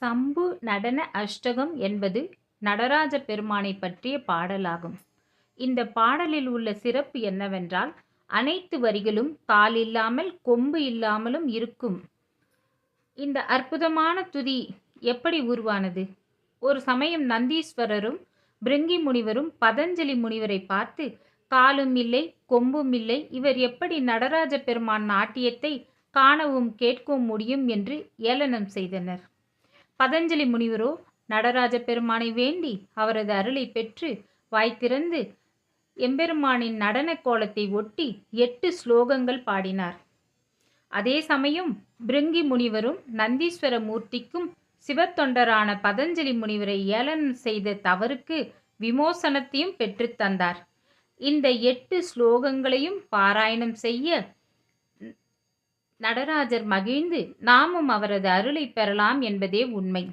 சம்பு நடன அஷ்டகம் என்பது நடராஜ பெருமானை பற்றிய பாடலாகும். இந்த பாடலில் உள்ள சிறப்பு என்னவென்றால் அனைத்து வரிகளும் கால் இல்லாமல் கொம்பு இல்லாமலும் இருக்கும். இந்த அற்புதமான துதி எப்படி உருவானது? ஒரு சமயம் நந்தீஸ்வரரும் பிருங்கி முனிவரும் பதஞ்சலி முனிவரை பார்த்து காலும் இல்லை கொம்பும் இல்லை இவர் எப்படி நடராஜ பெருமான் நாட்டியத்தை காணவும் கேட்கவும் முடியும் என்று ஏளனம் செய்தனர். பதஞ்சலி முனிவரோ நடராஜ பெருமானை வேண்டி அவரது அருளை பெற்று வாய்த்திறந்து எம்பெருமானின் நடன கோலத்தை ஒட்டி எட்டு ஸ்லோகங்கள் பாடினார். அதே சமயம் பிருங்கி முனிவரும் நந்தீஸ்வர மூர்த்திக்கும் சிவத்தொண்டரான பதஞ்சலி முனிவரை ஏளனம் செய்த தவறுக்கு விமோசனத்தையும் பெற்றுத்தந்தார் இந்த எட்டு ஸ்லோகங்களையும் பாராயணம் செய்ய நடராஜர் மகிழ்ந்து நாமும் அவரது அருளை பெறலாம் என்பதே உண்மை.